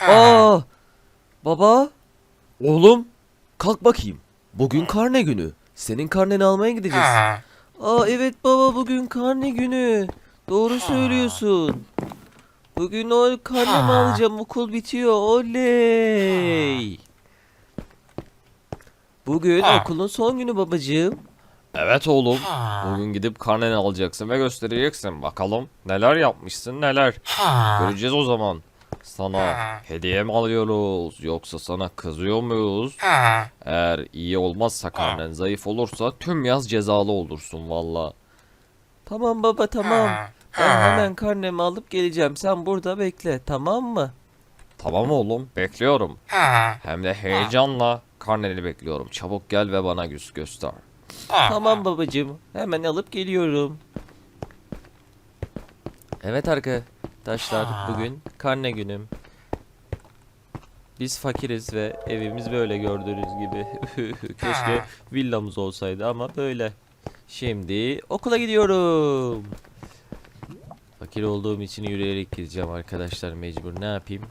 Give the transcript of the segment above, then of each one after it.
Aa! Baba? Oğlum? Kalk bakayım. Bugün karne günü. Senin karneni almaya gideceğiz. Aa evet baba bugün karne günü. Doğru söylüyorsun. Bugün o karnemi alacağım. Okul bitiyor. Oley. Bugün okulun son günü babacığım. Evet oğlum. Bugün gidip karneni alacaksın ve göstereceksin. Bakalım neler yapmışsın neler. Göreceğiz o zaman. Sana hediye mi alıyoruz yoksa sana kızıyor muyuz? Eğer iyi olmazsa karnen zayıf olursa tüm yaz cezalı olursun valla. Tamam baba tamam. Ben hemen karnemi alıp geleceğim. Sen burada bekle tamam mı? Tamam oğlum bekliyorum. Hem de heyecanla karneni bekliyorum. Çabuk gel ve bana yüz göster. Tamam babacığım. Hemen alıp geliyorum. Evet arkadaşlar bugün karne günüm. Biz fakiriz ve evimiz böyle gördüğünüz gibi. Keşke villamız olsaydı ama böyle. Şimdi okula gidiyorum. Fakir olduğum için yürüyerek gideceğim arkadaşlar mecbur. Ne yapayım?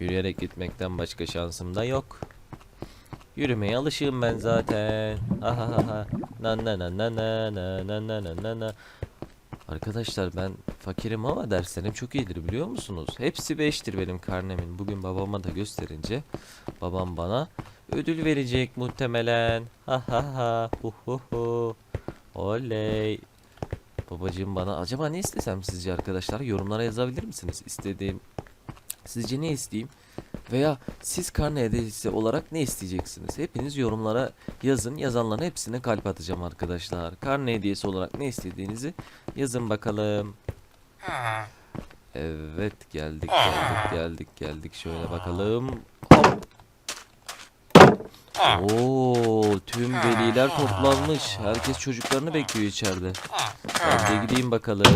Yürüyerek gitmekten başka şansım da yok. Yürümeye alışığım ben zaten. Ahahaha. Na na na na na na na na na na. Arkadaşlar ben fakirim ama derslerim çok iyidir biliyor musunuz? Hepsi beştir benim karnemin. Bugün babama da gösterince babam bana ödül verecek muhtemelen. Ha ha ha. Hu hu hu. Oley. Babacığım bana acaba ne istesem sizce arkadaşlar? Yorumlara yazabilir misiniz? İstediğim Sizce ne isteyeyim? Veya siz karne hediyesi olarak ne isteyeceksiniz? Hepiniz yorumlara yazın. Yazanların hepsine kalp atacağım arkadaşlar. Karne hediyesi olarak ne istediğinizi yazın bakalım. Evet geldik geldik geldik geldik. Şöyle bakalım. Hop. Oo, tüm veliler toplanmış. Herkes çocuklarını bekliyor içeride. Ben de gideyim bakalım.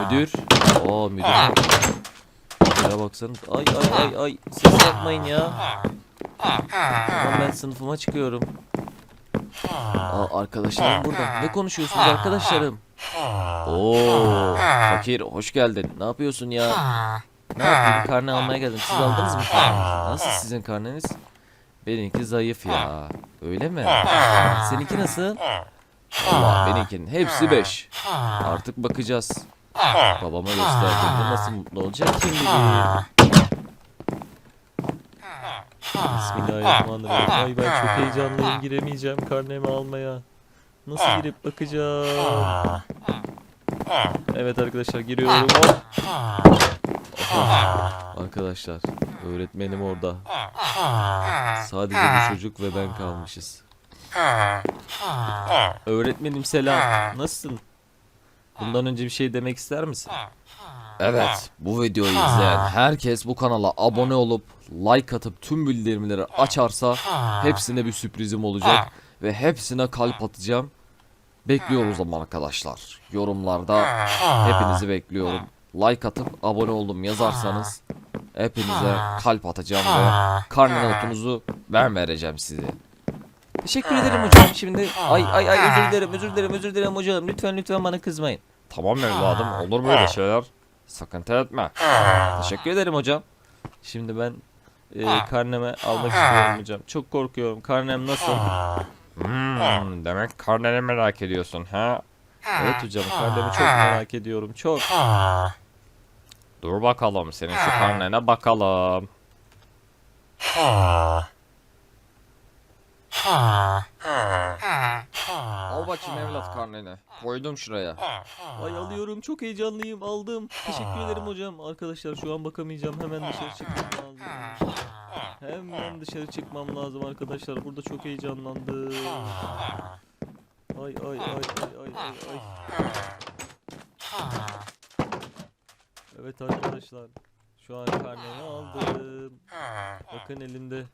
Müdür. Oo müdür. Müdüre baksana. Ay ay ay ay. Ses yapmayın ya. Tamam ben sınıfıma çıkıyorum. Aa, arkadaşlarım burada. Ne konuşuyorsunuz arkadaşlarım? Oo, fakir hoş geldin. Ne yapıyorsun ya? Ne yapayım? Karne almaya geldim. Siz aldınız mı karne? Nasıl sizin karneniz? Benimki zayıf ya. Öyle mi? Seninki nasıl? Allah benimkinin hepsi 5. Artık bakacağız. Babama gösterdiğimde nasıl mutlu olacak kim bilir. Bismillahirrahmanirrahim. Ay ben çok heyecanlıyım giremeyeceğim karnemi almaya. Nasıl girip bakacağım? Evet arkadaşlar giriyorum. Hop. Aha. Arkadaşlar öğretmenim orada. Sadece bu çocuk ve ben kalmışız. Öğretmenim selam. Nasılsın? Bundan önce bir şey demek ister misin? Evet, bu videoyu izleyen herkes bu kanala abone olup like atıp tüm bildirimleri açarsa hepsine bir sürprizim olacak ve hepsine kalp atacağım. Bekliyoruz ama arkadaşlar. Yorumlarda hepinizi bekliyorum. Like atıp abone oldum yazarsanız hepinize kalp atacağım ve karne notunuzu ben vereceğim size. Teşekkür ederim hocam. Şimdi ay ay ay özür dilerim özür dilerim özür dilerim hocam. Lütfen lütfen bana kızmayın. Tamam evladım olur böyle şeyler. Sıkıntı etme. Teşekkür ederim hocam. Şimdi ben e, karneme almak istiyorum hocam. Çok korkuyorum. Karnem nasıl? Hmm, demek karneni merak ediyorsun ha? Evet hocam karnemi çok merak ediyorum. Çok. Dur bakalım senin şu karnene bakalım. Al bakayım evlat karneni. Koydum şuraya. Ay alıyorum çok heyecanlıyım aldım. Teşekkür ederim hocam. Arkadaşlar şu an bakamayacağım. Hemen dışarı çıkmam lazım. Hemen dışarı çıkmam lazım arkadaşlar. Burada çok heyecanlandım. Ay ay ay ay ay ay ay. Evet arkadaşlar. Şu an karnemi aldım. Bakın elimde.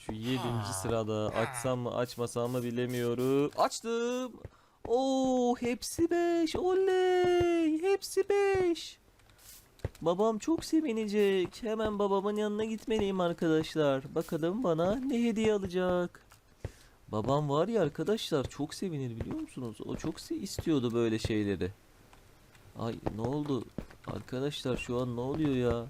Şu yedinci sırada açsam mı açmasam mı bilemiyorum. Açtım. Oo hepsi 5. Oley. Hepsi 5. Babam çok sevinecek. Hemen babamın yanına gitmeliyim arkadaşlar. Bakalım bana ne hediye alacak. Babam var ya arkadaşlar çok sevinir biliyor musunuz? O çok istiyordu böyle şeyleri. Ay ne oldu? Arkadaşlar şu an ne oluyor ya?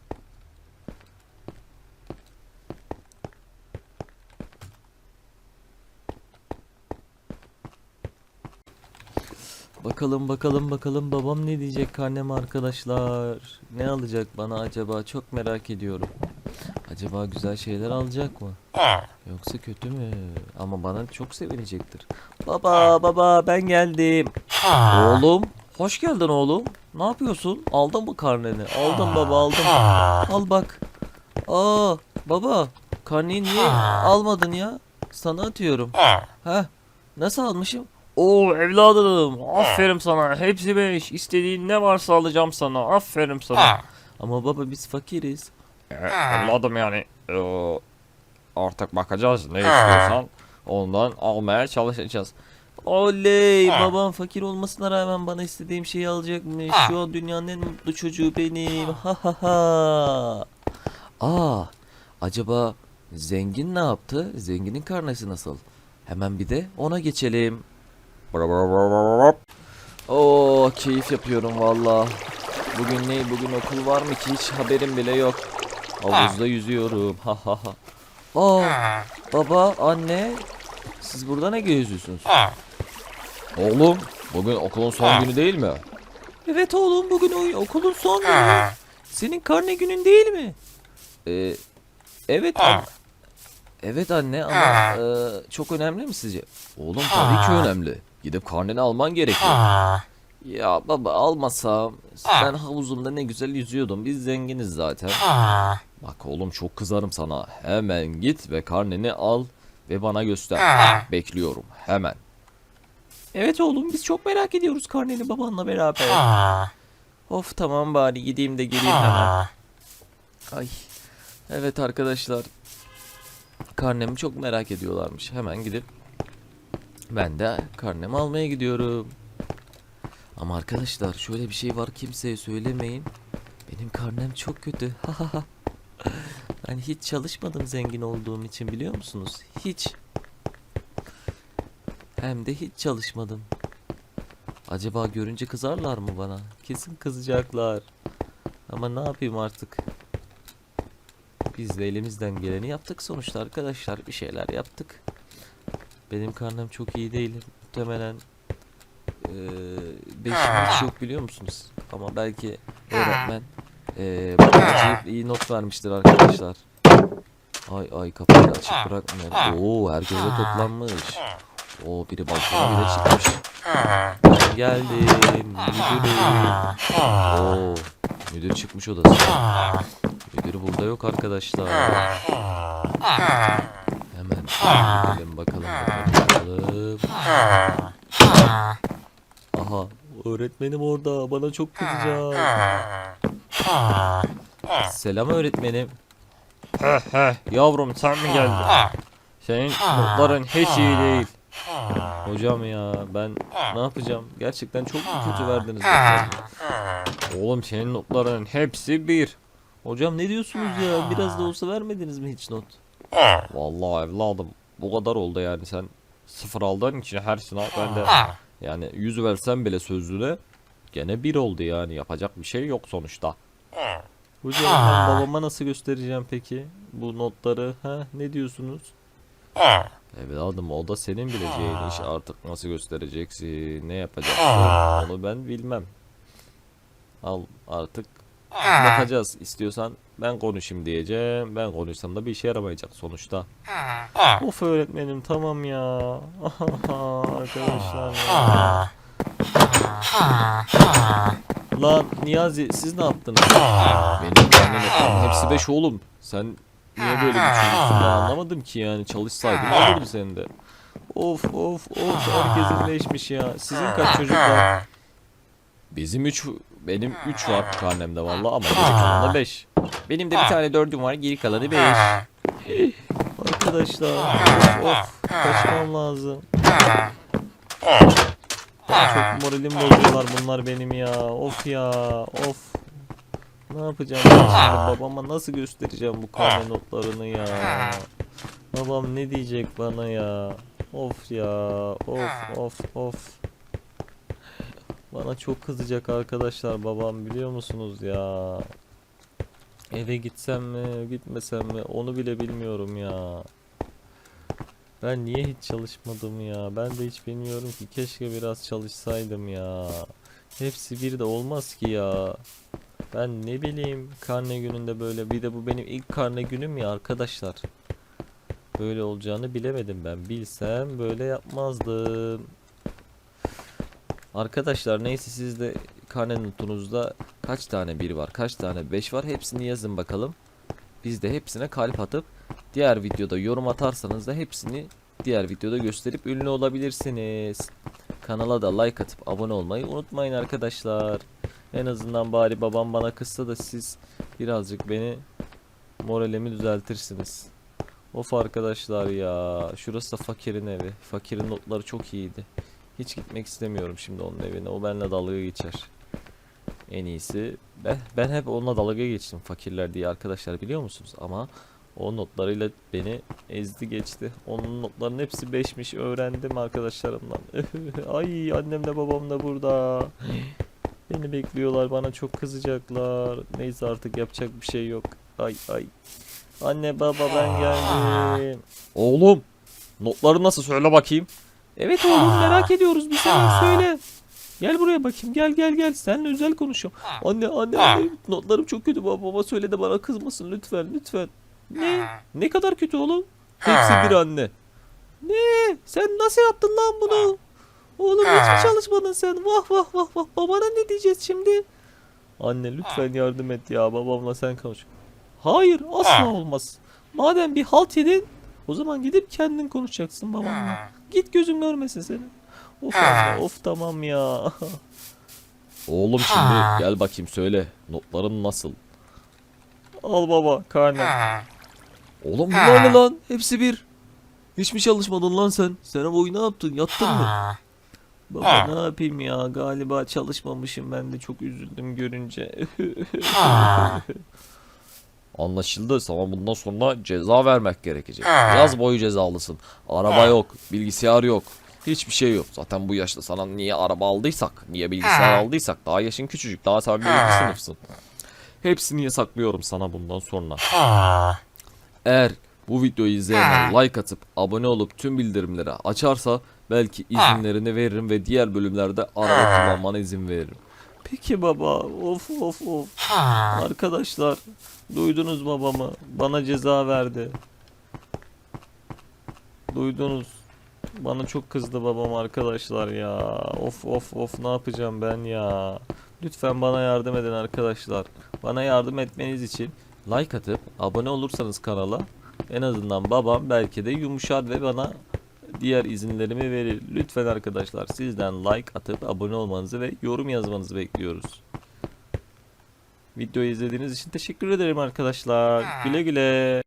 Bakalım bakalım bakalım babam ne diyecek karnem arkadaşlar. Ne alacak bana acaba çok merak ediyorum. Acaba güzel şeyler alacak mı? Yoksa kötü mü? Ama bana çok sevinecektir. Baba baba ben geldim. Oğlum hoş geldin oğlum. Ne yapıyorsun? Aldın mı karneni? Aldım baba aldım. Al bak. Aa baba karneyi niye almadın ya? Sana atıyorum. Heh nasıl almışım? Oo evladım aferin sana hepsi beş istediğin ne varsa alacağım sana aferin sana. Ama baba biz fakiriz. Evladım yani eee, artık bakacağız ne istiyorsan ondan almaya çalışacağız. Oley babam fakir olmasına rağmen bana istediğim şeyi alacakmış. Şu an dünyanın en mutlu çocuğu benim. Ha ha ha. Aa acaba zengin ne yaptı? Zenginin karnesi nasıl? Hemen bir de ona geçelim. Oo keyif yapıyorum valla. Bugün ne? Bugün okul var mı ki hiç haberim bile yok. Havuzda yüzüyorum. Ha ha ha. Aa baba anne siz burada ne geziyorsunuz? Oğlum bugün okulun son günü değil mi? Evet oğlum bugün okulun son günü. Senin karne günün değil mi? Ee, evet an- Evet anne ama e, çok önemli mi sizce? Oğlum tabii ki önemli. Gidip karneni alman gerekiyor. Ya baba almasam sen havuzumda ne güzel yüzüyordun. Biz zenginiz zaten. Bak oğlum çok kızarım sana. Hemen git ve karneni al ve bana göster. Bekliyorum hemen. Evet oğlum biz çok merak ediyoruz karneni babanla beraber. Of tamam bari gideyim de geleyim hemen. Ay. Evet arkadaşlar. Karnemi çok merak ediyorlarmış. Hemen gidip ben de karnemi almaya gidiyorum. Ama arkadaşlar şöyle bir şey var kimseye söylemeyin. Benim karnem çok kötü. ben hiç çalışmadım zengin olduğum için biliyor musunuz? Hiç. Hem de hiç çalışmadım. Acaba görünce kızarlar mı bana? Kesin kızacaklar. Ama ne yapayım artık? Biz de elimizden geleni yaptık sonuçta arkadaşlar. Bir şeyler yaptık. Benim karnım çok iyi değil. Muhtemelen eee beşim hiç yok biliyor musunuz? Ama belki öğretmen eee bana iyi not vermiştir arkadaşlar. Ay ay kapıyı açık bırakmayalım. Oo herkes de toplanmış. Oo biri balkona bile çıkmış. Ben geldim. Müdürüm. Oo, müdür çıkmış odasına. Müdür burada yok arkadaşlar. Hemen bakalım bakalım. bakalım. Aha öğretmenim orada bana çok kızacak. Selam öğretmenim. Heh heh yavrum sen mi geldin? Senin notların hiç iyi değil. Hocam ya ben ne yapacağım? Gerçekten çok mu kötü verdiniz? Oğlum senin notların hepsi bir. Hocam ne diyorsunuz ya? Biraz da olsa vermediniz mi hiç not? Vallahi evladım bu kadar oldu yani sen sıfır aldığın için her sınav bende. Yani yüz versen bile sözlüğüne gene bir oldu yani yapacak bir şey yok sonuçta. Hocam ben babama nasıl göstereceğim peki bu notları? Ha ne diyorsunuz? Evladım o da senin bileceğin iş artık nasıl göstereceksin ne yapacaksın onu ben bilmem. Al artık bakacağız. İstiyorsan ben konuşayım diyeceğim. Ben konuşsam da bir işe yaramayacak sonuçta. Of öğretmenim tamam ya. Arkadaşlar ya. Lan Niyazi siz ne yaptınız? Benim notlarım hepsi beş oğlum. Sen niye böyle düşünüyorsun ben anlamadım ki yani çalışsaydın olurdu senin de. Of of of herkesin leşmiş ya. Sizin kaç çocuk var? Bizim üç benim üç var karnemde vallahi ama geri kalanı beş. Benim de bir tane dördüm var geri kalanı beş. Arkadaşlar of, of kaçmam lazım. Çok moralim bozuyorlar bunlar benim ya. Of ya of. Ne yapacağım ben şimdi? Babama nasıl göstereceğim bu karne notlarını ya. Babam ne diyecek bana ya. Of ya of of of. Bana çok kızacak arkadaşlar babam biliyor musunuz ya? Eve gitsem mi, gitmesem mi onu bile bilmiyorum ya. Ben niye hiç çalışmadım ya? Ben de hiç bilmiyorum ki. Keşke biraz çalışsaydım ya. Hepsi bir de olmaz ki ya. Ben ne bileyim karne gününde böyle. Bir de bu benim ilk karne günüm ya arkadaşlar. Böyle olacağını bilemedim ben. Bilsem böyle yapmazdım. Arkadaşlar neyse siz de karne notunuzda kaç tane bir var, kaç tane 5 var hepsini yazın bakalım. Biz de hepsine kalp atıp diğer videoda yorum atarsanız da hepsini diğer videoda gösterip ünlü olabilirsiniz. Kanala da like atıp abone olmayı unutmayın arkadaşlar. En azından bari babam bana kızsa da siz birazcık beni moralimi düzeltirsiniz. Of arkadaşlar ya. Şurası da fakirin evi. Fakirin notları çok iyiydi. Hiç gitmek istemiyorum şimdi onun evine. O benimle dalga geçer. En iyisi ben, ben hep onunla dalga geçtim fakirler diye arkadaşlar biliyor musunuz? Ama o notlarıyla beni ezdi geçti. Onun notlarının hepsi 5'miş öğrendim arkadaşlarımdan. Ay annemle babam da burada. Beni bekliyorlar bana çok kızacaklar. Neyse artık yapacak bir şey yok. Ay ay. Anne baba ben geldim. Oğlum notları nasıl söyle bakayım. Evet oğlum merak ediyoruz bir sen söyle. Gel buraya bakayım gel gel gel seninle özel konuşuyorum. Anne anne anne notlarım çok kötü baba baba söyle de bana kızmasın lütfen lütfen. Ne? Ne kadar kötü oğlum? Hepsi bir anne. Ne? Sen nasıl yaptın lan bunu? Oğlum hiç mi çalışmadın sen? Vah vah vah vah babana ne diyeceğiz şimdi? Anne lütfen yardım et ya babamla sen konuş. Hayır asla olmaz. Madem bir halt yedin o zaman gidip kendin konuşacaksın babamla. Git gözüm görmesin seni. Of of tamam ya. Oğlum şimdi gel bakayım söyle notların nasıl. Al baba karne. Oğlum bunlar ne lan? Hepsi bir. Hiç mi çalışmadın lan sen? Sen boyu ne yaptın? Yattın mı? Baba ne yapayım ya galiba çalışmamışım ben de çok üzüldüm görünce. Anlaşıldı. Sana bundan sonra ceza vermek gerekecek. Yaz boyu cezalısın. Araba yok, bilgisayar yok. Hiçbir şey yok. Zaten bu yaşta sana niye araba aldıysak, niye bilgisayar aldıysak daha yaşın küçücük. Daha sen birinci sınıfsın. Hepsini yasaklıyorum sana bundan sonra. Eğer bu videoyu izleyenler like atıp abone olup tüm bildirimleri açarsa belki izinlerini veririm ve diğer bölümlerde araba kullanmana izin veririm. Peki baba of of of. Arkadaşlar duydunuz babamı bana ceza verdi. Duydunuz. Bana çok kızdı babam arkadaşlar ya. Of of of ne yapacağım ben ya. Lütfen bana yardım edin arkadaşlar. Bana yardım etmeniz için like atıp abone olursanız kanala en azından babam belki de yumuşar ve bana diğer izinlerimi verir. Lütfen arkadaşlar sizden like atıp abone olmanızı ve yorum yazmanızı bekliyoruz. Videoyu izlediğiniz için teşekkür ederim arkadaşlar. Güle güle.